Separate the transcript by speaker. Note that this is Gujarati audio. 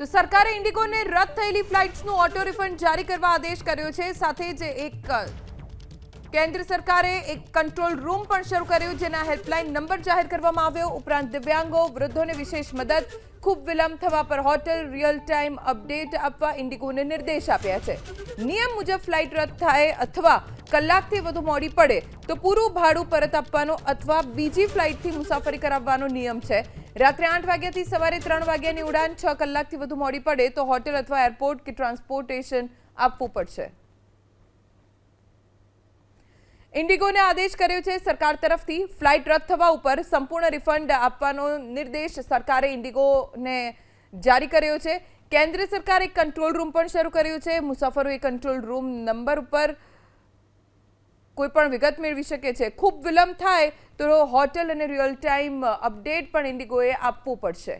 Speaker 1: તો સરકારે ઇન્ડિગોને રદ થયેલી ફ્લાઇટ્સનું ઓટો રિફંડ જારી કરવા આદેશ કર્યો છે. સાથે જ એક કેન્દ્ર સરકારે એક કંટ્રોલ રૂમ પણ શરૂ કર્યો, જેના હેલ્પલાઇન નંબર જાહેર કરવામાં આવ્યો. ઉપરાંત દિવ્યાંગો, વૃદ્ધોને વિશેષ મદદ, ખૂબ વિલંબ થવા પર હોટેલ રિયલ ટાઈમ અપડેટ આપવા ઇન્ડિગોને નિર્દેશ આપ્યા છે. નિયમ મુજબ ફ્લાઇટ રદ થાય અથવા કલાકથી વધુ મોડી પડે તો પૂરું ભાડું પરત આપવાનો અથવા બીજી ફ્લાઇટથી મુસાફરી કરાવવાનો નિયમ છે. રાત્રે આઠ વાગ્યાથી સવારે ત્રણ વાગ્યાની ઉડાન છ કલાકથી વધુ મોડી પડે તો હોટેલ અથવા એરપોર્ટ કે ટ્રાન્સપોર્ટેશન આપવું પડશે. ઇન્ડિગોને આદેશ કર્યો છે સરકાર તરફથી ફ્લાઇટ રદ થવા ઉપર સંપૂર્ણ રિફંડ આપવાનો નિર્દેશ સરકારે ઇન્ડિગોને જારી કર્યો છે. કેન્દ્ર સરકારે કંટ્રોલ રૂમ પણ શરૂ કર્યો છે. મુસાફરો એ કંટ્રોલ રૂમ નંબર ઉપર કોઈ પણ વિગત મેળવી શકે છે. ખૂબ વિલંબ થાય તો હોટેલ અને રિયલ ટાઈમ અપડેટ પણ ઇન્ડિગોએ આપવું પડશે.